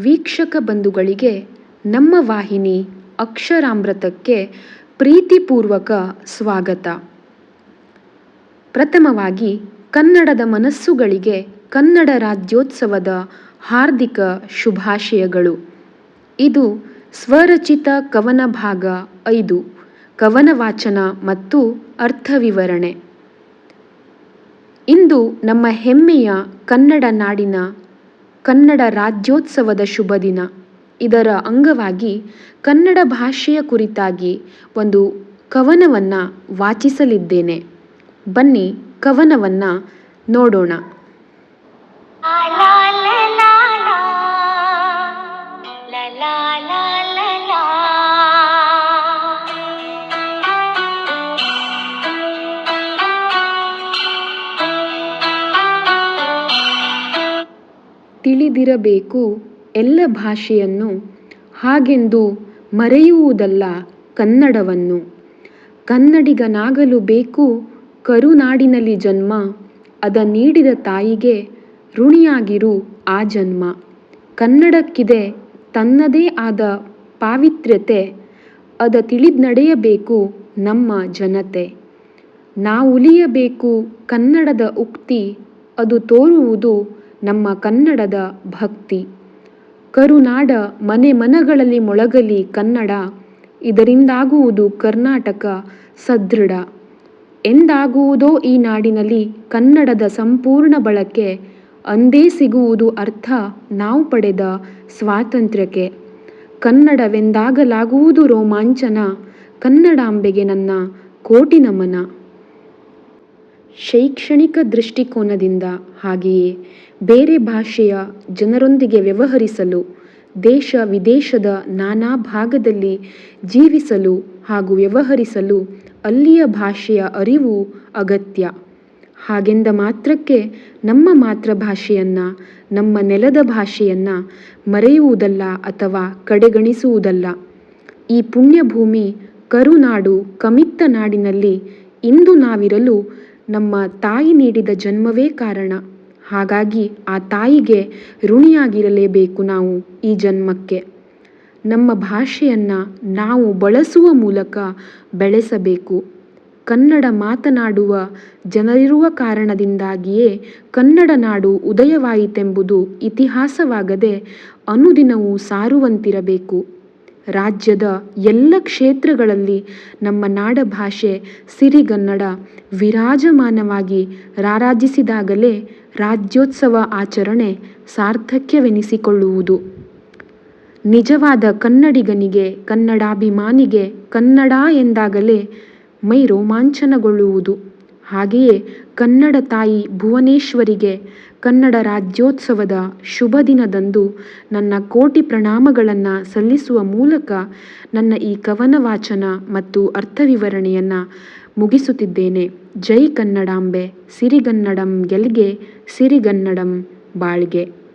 ವೀಕ್ಷಕ ಬಂಧುಗಳಿಗೆ ನಮ್ಮ ವಾಹಿನಿ ಅಕ್ಷರಾಮೃತಕ್ಕೆ ಪ್ರೀತಿಪೂರ್ವಕ ಸ್ವಾಗತ. ಪ್ರಥಮವಾಗಿ ಕನ್ನಡದ ಮನಸ್ಸುಗಳಿಗೆ ಕನ್ನಡ ರಾಜ್ಯೋತ್ಸವದ ಹಾರ್ದಿಕ ಶುಭಾಶಯಗಳು. ಇದು ಸ್ವರಚಿತ ಕವನ ಭಾಗ ಐದು, ಕವನ ವಾಚನ ಮತ್ತು ಅರ್ಥವಿವರಣೆ ಇಂದು ನಮ್ಮ ಹೆಮ್ಮೆಯ ಕನ್ನಡ ನಾಡಿನ ಕನ್ನಡ ರಾಜ್ಯೋತ್ಸವದ ಶುಭ ದಿನ. ಇದರ ಅಂಗವಾಗಿ ಕನ್ನಡ ಭಾಷೆಯ ಕುರಿತಾಗಿ ಒಂದು ಕವನವನ್ನು ವಾಚಿಸಲಿದ್ದೇನೆ. ಬನ್ನಿ ಕವನವನ್ನು ನೋಡೋಣ. ತಿಳಿದಿರಬೇಕು. ಎಲ್ಲ ಭಾಷೆಯನ್ನು ಹಾಗೆಂದು ಮರೆಯುವುದಲ್ಲ ಕನ್ನಡವನ್ನು. ಕನ್ನಡಿಗನಾಗಲು ಬೇಕು. ಕರುನಾಡಿನಲ್ಲಿ ಜನ್ಮ. ಅದ ನೀಡಿದ ತಾಯಿಗೆ ಋಣಿಯಾಗಿರು ಆ ಜನ್ಮ. ಕನ್ನಡಕ್ಕಿದೆ ತನ್ನದೇ ಆದ ಪಾವಿತ್ರ್ಯತೆ. ಅದ ತಿಳಿದು ನಡೆಯಬೇಕು ನಮ್ಮ ಜನತೆ. ನಾವುಲಿಯಬೇಕು ಕನ್ನಡದ ಉಕ್ತಿ. ಅದು ತೋರುವುದು ನಮ್ಮ ಕನ್ನಡದ ಭಕ್ತಿ. ಕರುನಾಡ ಮನೆ ಮನಗಳಲ್ಲಿ ಮೊಳಗಲಿ ಕನ್ನಡ. ಇದರಿಂದಾಗುವುದು ಕರ್ನಾಟಕ ಸದೃಢ. ಎಂದಾಗುವುದೋ ಈ ನಾಡಿನಲ್ಲಿ ಕನ್ನಡದ ಸಂಪೂರ್ಣ ಬಳಕೆ, ಅಂದೇ ಸಿಗುವುದು ಅರ್ಥ ನಾವು ಪಡೆದ ಸ್ವಾತಂತ್ರ್ಯಕ್ಕೆ. ಕನ್ನಡವೆಂದಾಗಲಾಗುವುದು ರೋಮಾಂಚನ, ಕನ್ನಡಾಂಬೆಗೆ ನನ್ನ ಕೋಟಿ ನಮನ. ಶೈಕ್ಷಣಿಕ ದೃಷ್ಟಿಕೋನದಿಂದ ಹಾಗೆಯೇ ಬೇರೆ ಭಾಷೆಯ ಜನರೊಂದಿಗೆ ವ್ಯವಹರಿಸಲು, ದೇಶ ವಿದೇಶದ ನಾನಾ ಭಾಗದಲ್ಲಿ ಜೀವಿಸಲು ಹಾಗೂ ವ್ಯವಹರಿಸಲು ಅಲ್ಲಿಯ ಭಾಷೆಯ ಅರಿವು ಅಗತ್ಯ. ಹಾಗೆಂದ ಮಾತ್ರಕ್ಕೆ ನಮ್ಮ ಮಾತೃಭಾಷೆಯನ್ನು, ನಮ್ಮ ನೆಲದ ಭಾಷೆಯನ್ನು ಮರೆಯುವುದಲ್ಲ ಅಥವಾ ಕಡೆಗಣಿಸುವುದಲ್ಲ. ಈ ಪುಣ್ಯಭೂಮಿ ಕರುನಾಡು ಕಮಿತ್ತ ನಾಡಿನಲ್ಲಿ ಇಂದು ನಾವಿರಲು ನಮ್ಮ ತಾಯಿ ನೀಡಿದ ಜನ್ಮವೇ ಕಾರಣ. ಹಾಗಾಗಿ ಆ ತಾಯಿಗೆ ಋಣಿಯಾಗಿರಲೇಬೇಕು ನಾವು ಈ ಜನ್ಮಕ್ಕೆ. ನಮ್ಮ ಭಾಷೆಯನ್ನು ನಾವು ಬಳಸುವ ಮೂಲಕ ಬೆಳೆಸಬೇಕು. ಕನ್ನಡ ಮಾತನಾಡುವ ಜನರಿರುವ ಕಾರಣದಿಂದಾಗಿಯೇ ಕನ್ನಡ ನಾಡು ಉದಯವಾಯಿತೆಂಬುದು ಇತಿಹಾಸವಾಗದೆ ಅನುದಿನವೂ ಸಾರುವಂತಿರಬೇಕು. ರಾಜ್ಯದ ಎಲ್ಲ ಕ್ಷೇತ್ರಗಳಲ್ಲಿ ನಮ್ಮ ನಾಡಭಾಷೆ ಸಿರಿಗನ್ನಡ ವಿರಾಜಮಾನವಾಗಿ ರಾರಾಜಿಸಿದಾಗಲೇ ರಾಜ್ಯೋತ್ಸವ ಆಚರಣೆ ಸಾರ್ಥಕ್ಯವೆನಿಸಿಕೊಳ್ಳುವುದು. ನಿಜವಾದ ಕನ್ನಡಿಗನಿಗೆ, ಕನ್ನಡಾಭಿಮಾನಿಗೆ ಕನ್ನಡ ಎಂದಾಗಲೇ ಮೈ ರೋಮಾಂಚನಗೊಳ್ಳುವುದು ಹಾಗೆಯೇ ಕನ್ನಡ ತಾಯಿ ಭುವನೇಶ್ವರಿಗೆ ಕನ್ನಡ ರಾಜ್ಯೋತ್ಸವದ ಶುಭ ದಿನದಂದು ನನ್ನ ಕೋಟಿ ಪ್ರಣಾಮಗಳನ್ನು ಸಲ್ಲಿಸುವ ಮೂಲಕ ನನ್ನ ಈ ಕವನ ವಾಚನ ಮತ್ತು ಅರ್ಥವಿವರಣೆಯನ್ನು ಮುಗಿಸುತ್ತಿದ್ದೇನೆ. ಜೈ ಕನ್ನಡಾಂಬೆ, ಸಿರಿಗನ್ನಡಂ ಗೆಲ್ಗೆ, ಸಿರಿಗನ್ನಡಂ ಬಾಳ್ಗೆ.